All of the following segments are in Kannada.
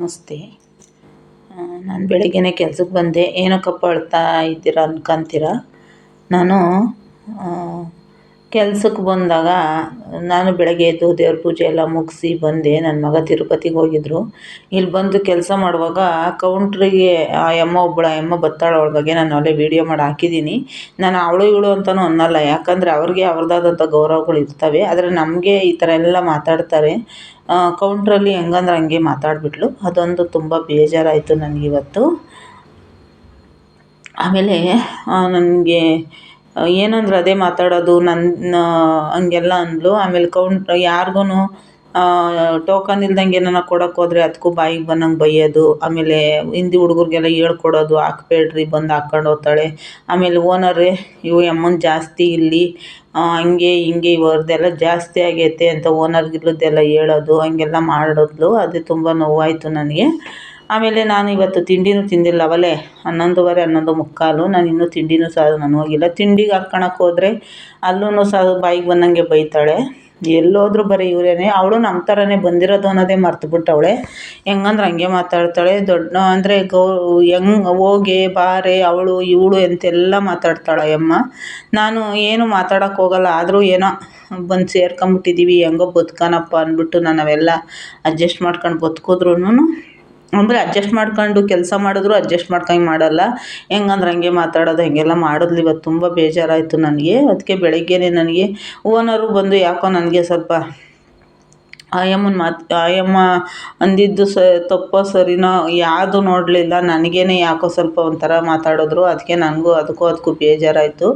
ನಮಸ್ತೆ. ನಾನು ಬೆಳಗ್ಗೆನೇ ಕೆಲ್ಸಕ್ಕೆ ಬಂದೆ. ಏನಕ್ಕಪ್ಪ ಅಳ್ತಾ ಇದ್ದೀರಾ ಅನ್ಕೊಂತೀರ? ನಾನು ಕೆಲ್ಸಕ್ಕೆ ಬಂದಾಗ ನಾನು ಬೆಳಗ್ಗೆ ಎದ್ದು ದೇವ್ರ ಪೂಜೆ ಎಲ್ಲ ಮುಗಿಸಿ ಬಂದೆ. ನನ್ನ ಮಗ ತಿರುಪತಿಗೆ ಹೋಗಿದ್ರು. ಇಲ್ಲಿ ಬಂದು ಕೆಲಸ ಮಾಡುವಾಗ ಕೌಂಟ್ರಿಗೆ ಆ ಯಮ್ಮ ಒಬ್ಬಳು ಆ ಯಮ್ಮ ಬರ್ತಾಳೆ ಅವಳ ಬಗ್ಗೆ ನಾನು ಅಲ್ಲೇ ವೀಡಿಯೋ ಮಾಡಿ ಹಾಕಿದ್ದೀನಿ ನಾನು ಅವಳು ಇವಳು ಅಂತಲೂ ಅನ್ನಲ್ಲ. ಯಾಕಂದರೆ ಅವ್ರಿಗೆ ಅವ್ರದ್ದಾದಂಥ ಗೌರವಗಳು ಇರ್ತವೆ. ಆದರೆ ನಮಗೆ ಈ ಥರ ಎಲ್ಲ ಮಾತಾಡ್ತಾರೆ. ಕೌಂಟ್ರಲ್ಲಿ ಹೆಂಗಂದ್ರೆ ಹಂಗೆ ಮಾತಾಡಿಬಿಟ್ಲು. ಅದೊಂದು ತುಂಬ ಬೇಜಾರಾಯಿತು ನನಗಿವತ್ತು. ಆಮೇಲೆ ನನಗೆ ಏನಂದ್ರೆ ಅದೇ ಮಾತಾಡೋದು ನನ್ನ ಹಂಗೆಲ್ಲ ಅಂದಳು ಆಮೇಲೆ ಕೌಂಟ್ ಯಾರ್ಗೂ ಟೋಕನ್ ಇಲ್ದಂಗೆ ಏನಾರ ಕೊಡೋಕೆ ಹೋದ್ರೆ ಅದಕ್ಕೂ ಬಾಯಿಗೆ ಬಂದಂಗೆ ಬೈಯೋದು. ಆಮೇಲೆ ಹಿಂದಿ ಹುಡುಗರಿಗೆಲ್ಲ ಹೇಳ್ಕೊಡೋದು, ಹಾಕ್ಬೇಡ್ರಿ, ಬಂದು ಹಾಕ್ಕೊಂಡು ಹೋಗ್ತಾಳೆ. ಆಮೇಲೆ ಓನರೇ, ಇವು ಅಮ್ಮನ ಜಾಸ್ತಿ ಇಲ್ಲಿ ಹಂಗೆ ಹಿಂಗೆ ಇವ್ರದ್ದೆಲ್ಲ ಜಾಸ್ತಿ ಆಗೈತೆ ಅಂತ ಓನರ್ಗಿಲ್ಲದ್ದೆಲ್ಲ ಹೇಳೋದು, ಹಂಗೆಲ್ಲ ಮಾಡಿದ್ಲು. ಅದು ತುಂಬ ನೋವಾಯಿತು ನನಗೆ. ಆಮೇಲೆ ನಾನು ಇವತ್ತು ತಿಂಡಿನೂ ತಿಂದಿಲ್ಲ, ಅವಲೇ ಹನ್ನೊಂದುವರೆ, ಹನ್ನೊಂದು ಮುಕ್ಕಾಲು. ನಾನು ಇನ್ನೂ ತಿಂಡಿನೂ ಸಹ ನಾನು ಹೋಗಿಲ್ಲ. ತಿಂಡಿಗೆ ಹಾಕ್ಕೊಳಕ್ಕೆ ಹೋದರೆ ಅಲ್ಲೂ ಸಹ ಬಾಯಿಗೆ ಬಂದಂಗೆ ಬೈತಾಳೆ. ಎಲ್ಲೋದ್ರೂ ಬರೀ ಇವರೇನೆ. ಅವಳು ನಮ್ಮ ಥರನೇ ಬಂದಿರೋದು ಅನ್ನೋದೇ ಮರ್ತುಬಿಟ್ಟವಳೆ ಹೆಂಗಂದ್ರೆ ಹಂಗೆ ಮಾತಾಡ್ತಾಳೆ. ದೊಡ್ಡ ಅಂದರೆ ಗೌ ಹೆಂಗ್ ಹೋಗೆ, ಬಾರೆ, ಅವಳು, ಇವಳು ಎಂತೆಲ್ಲ ಮಾತಾಡ್ತಾಳೆ ಅಮ್ಮ. ನಾನು ಏನು ಮಾತಾಡೋಕೆ ಹೋಗಲ್ಲ. ಆದರೂ ಏನೋ ಬಂದು ಸೇರ್ಕೊಂಬಿಟ್ಟಿದ್ದೀವಿ ಹೆಂಗೋ ಬದುಕೋಣಪ್ಪ ಅಂದ್ಬಿಟ್ಟು ನಾನು ಅವೆಲ್ಲ ಅಡ್ಜಸ್ಟ್ ಮಾಡ್ಕೊಂಡು ಬದುಕಿದ್ರುನು ಅಂದರೆ ಅಡ್ಜಸ್ಟ್ ಮಾಡ್ಕೊಂಡು ಕೆಲಸ ಮಾಡಿದ್ರು ಅಡ್ಜಸ್ಟ್ ಮಾಡ್ಕೊಂಡು ಮಾಡಲ್ಲ. ಹೆಂಗಂದ್ರೆ ಹಂಗೆ ಮಾತಾಡೋದು, ಹಾಗೆಲ್ಲ ಮಾಡಿದ್ಲು ಇವತ್ತು ತುಂಬ ಬೇಜಾರಾಯಿತು ನನಗೆ. ಅದಕ್ಕೆ ಬೆಳಗ್ಗೆನೇ ನನಗೆ ಓನರು ಬಂದು ಯಾಕೋ ನನಗೆ ಸ್ವಲ್ಪ ಆಯಮ್ಮನ ಮಾತು, ಆಯಮ್ಮ ಅಂದಿದ್ದು ಸ, ತಪ್ಪೋ ಸರಿನೋ ಯಾವುದು ನೋಡಲಿಲ್ಲ. ನನಗೇನೆ ಯಾಕೋ ಸ್ವಲ್ಪ ಒಂಥರ ಮಾತಾಡಿದ್ರು. ಅದಕ್ಕೆ ನನಗೂ ಅದಕ್ಕೂ ಅದಕ್ಕೂ ಬೇಜಾರಾಯಿತು.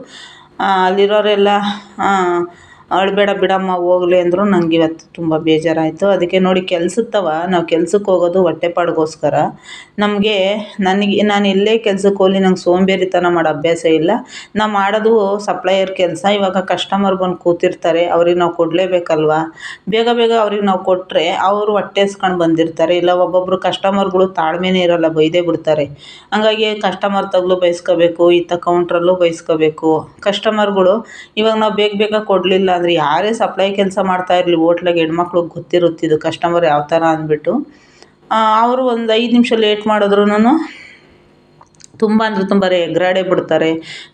ಅಲ್ಲಿರೋರೆಲ್ಲ ಅಳಬೇಡ ಬಿಡಮ್ಮ, ಹೋಗ್ಲಿ ಅಂದರು ನಂಗೆ ಇವತ್ತು ತುಂಬ ಬೇಜಾರಾಯಿತು. ಅದಕ್ಕೆ ನೋಡಿ ಕೆಲ್ಸತ್ತವ, ನಾವು ಕೆಲ್ಸಕ್ಕೆ ಹೋಗೋದು ಹೊಟ್ಟೆಪಾಡಿಗೋಸ್ಕರ ನಮಗೆ ನನಗೆ, ನಾನು ಎಲ್ಲೇ ಕೆಲ್ಸಕ್ಕೆ ಹೋಗ್ಲಿ, ನಂಗೆ ಸೋಂಬೇರಿತನ ಮಾಡೋ ಅಭ್ಯಾಸ ಇಲ್ಲ. ನಾವು ಮಾಡೋದು ಸಪ್ಲೈಯರ್ ಕೆಲಸ, ಇವಾಗ ಕಸ್ಟಮರ್ ಬಂದು ಕೂತಿರ್ತಾರೆ, ಅವ್ರಿಗೆ ನಾವು ಕೊಡಲೇಬೇಕಲ್ವ? ಬೇಗ ಬೇಗ ಅವ್ರಿಗೆ ನಾವು ಕೊಟ್ಟರೆ ಅವರು ಹೊಟ್ಟೆ ಹಸ್ಕೊಂಡು ಬಂದಿರ್ತಾರೆ. ಇಲ್ಲ ಒಬ್ಬೊಬ್ಬರು ಕಸ್ಟಮರ್ಗಳು ತಾಳ್ಮೆನೇ ಇರೋಲ್ಲ, ಬೈದೇ ಬಿಡ್ತಾರೆ. ಹಂಗಾಗಿ ಕಸ್ಟಮರ್ ತಗಲು ಬೈಸ್ಕೋಬೇಕು, ಇತ್ತ ಕೌಂಟ್ರಲ್ಲೂ ಬೈಸ್ಕೋಬೇಕು. ಕಸ್ಟಮರ್ಗಳು ಇವಾಗ ನಾವು ಬೇಗ ಬೇಗ ಕೊಡಲಿಲ್ಲ ಅಂದರೆ ಯಾರೇ ಸಪ್ಲೈ ಕೆಲಸ ಮಾಡ್ತಾ ಇರಲಿ, ಹೋಟ್ಲಾಗೆ ಹೆಣ್ಮಕ್ಳಿಗೆ ಗೊತ್ತಿರುತ್ತಿದ್ದು ಕಸ್ಟಮರ್ ಯಾವ ಥರ ಅಂದ್ಬಿಟ್ಟು. ಅವರು ಒಂದು ಐದು ನಿಮಿಷ ಲೇಟ್ ಮಾಡಿದ್ರುನು ತುಂಬ ಅಂದರೆ ತುಂಬ ಎಗ್ರಾಡೆ ಬಿಡ್ತಾರೆ.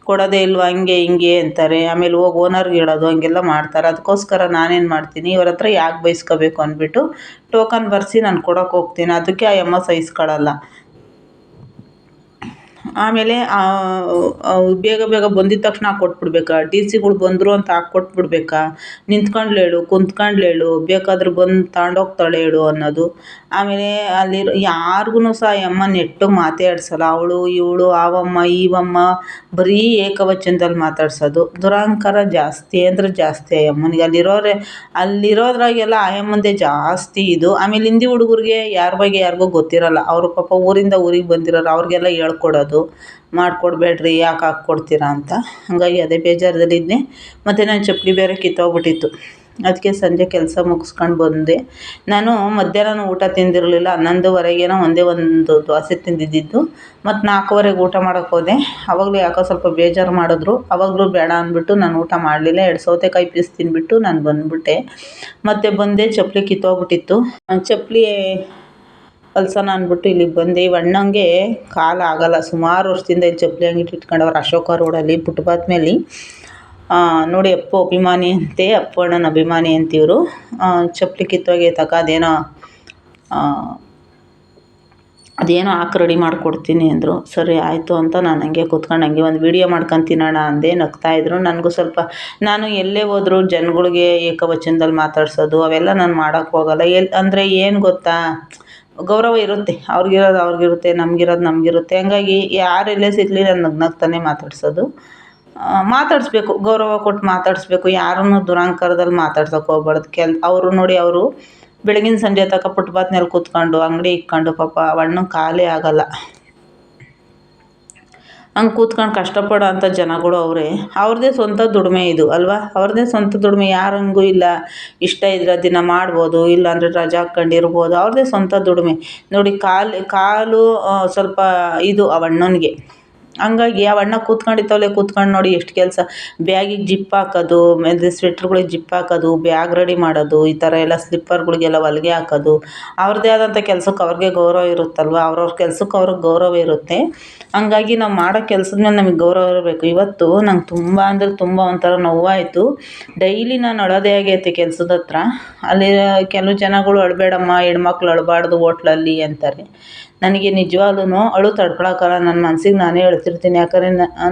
ಕೊಡೋದೇ ಇಲ್ವ, ಹಂಗೆ, ಹಿಂಗೆ ಅಂತಾರೆ. ಆಮೇಲೆ ಹೋಗಿ ಓನರ್ಗೆ ಹೇಳೋದು, ಹಂಗೆಲ್ಲ ಮಾಡ್ತಾರೆ. ಅದಕ್ಕೋಸ್ಕರ ನಾನೇನು ಮಾಡ್ತೀನಿ, ಇವ್ರ ಹತ್ರ ಯಾಕೆ ಬೈಸ್ಕೋಬೇಕು ಅಂದ್ಬಿಟ್ಟು ಟೋಕನ್ ಬರೆಸಿ ನಾನು ಕೊಡೋಕೆ ಹೋಗ್ತೀನಿ. ಅದಕ್ಕೆ ಆ ಎಮ್ಮ ಸಹಿಸ್ಕೊಳ್ಳಲ್ಲ ಆಮೇಲೆ ಬೇಗ ಬೇಗ ಬಂದಿದ್ದ ತಕ್ಷಣ ಕೊಟ್ಬಿಡ್ಬೇಕಾ ಟಿ ಸಿಗಳು ಬಂದರು ಅಂತ ಹಾಕ್ಕೊಟ್ಬಿಡ್ಬೇಕಾ? ನಿಂತ್ಕೊಂಡ್ಲೇಳು ಕುಂತ್ಕೊಂಡ್ಲೇಳು ಬೇಕಾದ್ರೆ ಬಂದು ತಗೊಂಡೋಗ್ತಾಳೆ ಹೇಳು ಅನ್ನೋದು. ಆಮೇಲೆ ಅಲ್ಲಿರೋ ಯಾರಿಗೂ ಸಹ ಅಮ್ಮ ನೆಟ್ಟು ಮಾತೇ ಆಡ್ಸಲ್ಲ ಅವಳು, ಇವಳು, ಆವಮ್ಮ, ಈವಮ್ಮ ಬರೀ ಏಕವಚನದಲ್ಲಿ ಮಾತಾಡ್ಸೋದು. ದುರಹಂಕಾರ ಜಾಸ್ತಿ ಅಂದರೆ ಜಾಸ್ತಿ ಆ ಅಲ್ಲಿರೋರೆ, ಅಲ್ಲಿರೋದ್ರಾಗೆಲ್ಲ ಆ ಜಾಸ್ತಿ ಇದು. ಆಮೇಲೆ ಹಿಂದಿ ಹುಡುಗರಿಗೆ ಯಾರ ಬಗ್ಗೆ ಯಾರಿಗೂ ಗೊತ್ತಿರಲ್ಲ. ಅವರು ಪಾಪ ಊರಿಂದ ಊರಿಗೆ ಬಂದಿರೋರು, ಅವ್ರಿಗೆಲ್ಲ ಹೇಳ್ಕೊಡೋದು. ಮಾಡಿಕೊಡ್ಬೇಡ್ರಿ, ಯಾಕೆ ಹಾಕ್ಕೊಡ್ತೀರಾ ಅಂತ. ಹಾಗಾಗಿ ಅದೇ ಬೇಜಾರದಲ್ಲಿದ್ದೆ. ಮತ್ತು ನನ್ನ ಚಪ್ಪಲಿ ಬೇರೆ ಕಿತ್ತೋಗ್ಬಿಟ್ಟಿತ್ತು. ಅದಕ್ಕೆ ಸಂಜೆ ಕೆಲಸ ಮುಗಿಸ್ಕೊಂಡು ಬಂದೆ. ನಾನು ಮಧ್ಯಾಹ್ನ ಊಟ ತಿಂದಿರಲಿಲ್ಲ. ಹನ್ನೊಂದುವರೆಗೇನೋ ಒಂದೇ ಒಂದು ದೋಸೆ ತಿಂದಿದ್ದಿದ್ದು. ಮತ್ತು ನಾಲ್ಕೂವರೆಗೆ ಊಟ ಮಾಡೋಕ್ಕೆ ಹೋದೆ. ಅವಾಗಲೂ ಯಾಕೋ ಸ್ವಲ್ಪ ಬೇಜಾರು ಮಾಡಿದ್ರು. ಅವಾಗಲೂ ಬೇಡ ಅಂದ್ಬಿಟ್ಟು ನಾನು ಊಟ ಮಾಡಲಿಲ್ಲ. ಎರಡು ಸೌತೆಕಾಯಿ ಪೀಸ್ ತಿಂದ್ಬಿಟ್ಟು ನಾನು ಬಂದುಬಿಟ್ಟೆ. ಮತ್ತು ಬಂದೆ ಚಪ್ಪಲಿ ಕಿತ್ತೋಗ್ಬಿಟ್ಟಿತ್ತು. ಚಪ್ಪಲಿ ಕಲ್ಸೋಣ ಅಂದ್ಬಿಟ್ಟು ಇಲ್ಲಿಗೆ ಬಂದೆ ಅಣ್ಣಂಗೆ ಕಾಲು ಆಗೋಲ್ಲ. ಸುಮಾರು ವರ್ಷದಿಂದ ಇಲ್ಲಿ ಚಪ್ಪಲಿ ಅಂಗಡಿ ಇಟ್ಕೊಂಡವ್ರು ಅಶೋಕ ರೋಡಲ್ಲಿ ಫುಟ್ಪಾತ್ ಮೇಲೆ. ನೋಡಿ ಅಪ್ಪು ಅಭಿಮಾನಿ ಅಂತೆ, ಅಪ್ಪು ಅಣ್ಣನ ಅಭಿಮಾನಿ ಅಂತ ಇವರು ಚಪ್ಪಲಿ ತಕ ಅದೇನೋ ಅದೇನೋ ಹಾಕಿ ರೆಡಿ ಮಾಡಿಕೊಡ್ತೀನಿ ಅಂದರು. ಸರಿ ಆಯಿತು ಅಂತ ನಾನು ಹಂಗೆ ಕೂತ್ಕೊಂಡು ಹಂಗೆ ಒಂದು ವೀಡಿಯೋ ಅಂದೇ ಅಂದೆ ನಗ್ತಾಯಿದ್ರು ನನಗೂ ಸ್ವಲ್ಪ, ನಾನು ಎಲ್ಲೇ ಹೋದರೂ ಜನಗಳಿಗೆ ಏಕವಚನದಲ್ಲಿ ಮಾತಾಡ್ಸೋದು, ಅವೆಲ್ಲ ನಾನು ಮಾಡೋಕ್ಕೆ ಹೋಗಲ್ಲ. ಎಲ್ಲಿ ಅಂದರೆ ಏನು ಗೊತ್ತಾ? ಗೌರವ ಇರುತ್ತೆ. ಅವ್ರಿಗಿರೋದು ಅವ್ರಿಗಿರುತ್ತೆ, ನಮಗಿರೋದು ನಮಗಿರುತ್ತೆ. ಹಂಗಾಗಿ ಯಾರು ಎಲ್ಲೇ ಸಿಗಲಿ ನಾನು ನಗು ನಗ್ತಾನೆ ಮಾತಾಡ್ಸೋದು ಮಾತಾಡಿಸ್ಬೇಕು, ಗೌರವ ಕೊಟ್ಟು ಮಾತಾಡಿಸ್ಬೇಕು. ಯಾರನ್ನು ದುರಾಂಕಾರದಲ್ಲಿ ಮಾತಾಡ್ಸೋಕೆ ಹೋಗ್ಬಾರ್ದು. ಕೆಲ್, ಅವರು ನೋಡಿ ಅವರು ಬೆಳಗಿನ ಸಂಜೆ ತನಕ ಪುಟ್ಪಾತ್ನಲ್ಲಿ ಕೂತ್ಕೊಂಡು ಅಂಗಡಿ ಇಕ್ಕೊಂಡು ಪಾಪ ಅಣ್ಣಂಗೆ ಕಾಲೇ ಆಗೋಲ್ಲ. ಹಂಗೆ ಕೂತ್ಕೊಂಡು ಕಷ್ಟಪಡೋ ಅಂಥ ಜನಗಳು ಅವರೇ. ಅವ್ರದ್ದೇ ಸ್ವಂತ ದುಡಿಮೆ ಇದು, ಅಲ್ವಾ? ಅವ್ರದ್ದೇ ಸ್ವಂತ ದುಡಿಮೆ ಯಾರಂಗೂ ಇಲ್ಲ. ಇಷ್ಟ ಇದ್ರೆ ದಿನ ಮಾಡ್ಬೋದು, ಇಲ್ಲಾಂದರೆ ರಜೆ ಹಾಕ್ಕೊಂಡಿರ್ಬೋದು. ಅವ್ರದ್ದೇ ಸ್ವಂತ ದುಡಿಮೆ. ನೋಡಿ ಕಾಲು ಕಾಲು ಸ್ವಲ್ಪ ಇದು ಆ ಅಣ್ಣನಿಗೆ ಹಂಗಾಗಿ ಆ ಅಣ್ಣ ಕೂತ್ಕೊಂಡಿತ್ತವಲೆ ಕೂತ್ಕೊಂಡು ನೋಡಿ ಎಷ್ಟು ಕೆಲಸ. ಬ್ಯಾಗಿಗೆ ಜಿಪ್ ಹಾಕೋದು ಸ್ವೆಟರ್ ಸ್ವೆಟ್ರುಗಳಿಗೆ ಜಿಪ್ ಹಾಕೋದು, ಬ್ಯಾಗ್ ರೆಡಿ ಮಾಡೋದು, ಈ ಥರ ಎಲ್ಲ ಸ್ಲಿಪ್ಪರ್ಗಳಿಗೆಲ್ಲ ಹೊಲ್ಗೆ ಹಾಕೋದು. ಅವ್ರದ್ದೇ ಆದಂಥ ಕೆಲ್ಸಕ್ಕೆ ಅವ್ರಿಗೆ ಗೌರವ ಇರುತ್ತಲ್ವ? ಅವ್ರವ್ರ ಕೆಲ್ಸಕ್ಕೆ ಅವ್ರಿಗೆ ಗೌರವ ಇರುತ್ತೆ. ಹಂಗಾಗಿ ನಾವು ಮಾಡೋ ಕೆಲ್ಸದ ಮೇಲೆ ನಮಗೆ ಗೌರವ ಇರಬೇಕು. ಇವತ್ತು ನಂಗೆ ತುಂಬ ಅಂದರೆ ತುಂಬ ಒಂಥರ ನೋವಾಯಿತು. ಡೈಲಿ ನಾನು ಅಳೋದೇ ಆಗೈತೆ ಕೆಲ್ಸದ ಹತ್ರ. ಅಲ್ಲಿ ಕೆಲವು ಜನಗಳು ಅಳಬೇಡಮ್ಮ, ಹೆಣ್ಮಕ್ಳು ಅಳಬಾರ್ದು ಹೋಟ್ಲಲ್ಲಿ ಅಂತಾರೆ. ನನಗೆ ನಿಜವಾಗ್ಲೂ ಅಳು ತಡ್ಕೊಳಕ್ಕಲ್ಲ ನನ್ನ ಮನ್ಸಿಗೆ ನಾನೇ ಅಳ್ತಿರ್ತೀನಿ ಯಾಕಂದರೆ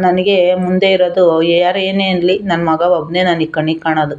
ನನಗೆ ಮುಂದೆ ಇರೋದು ಯಾರು ಏನೇ ಅನ್ನಲಿ ನನ್ನ ಮಗ ಒಬ್ಬನೇ ನನಗೆ ಕಣ್ಣಿಗೆ ಕಾಣೋದು.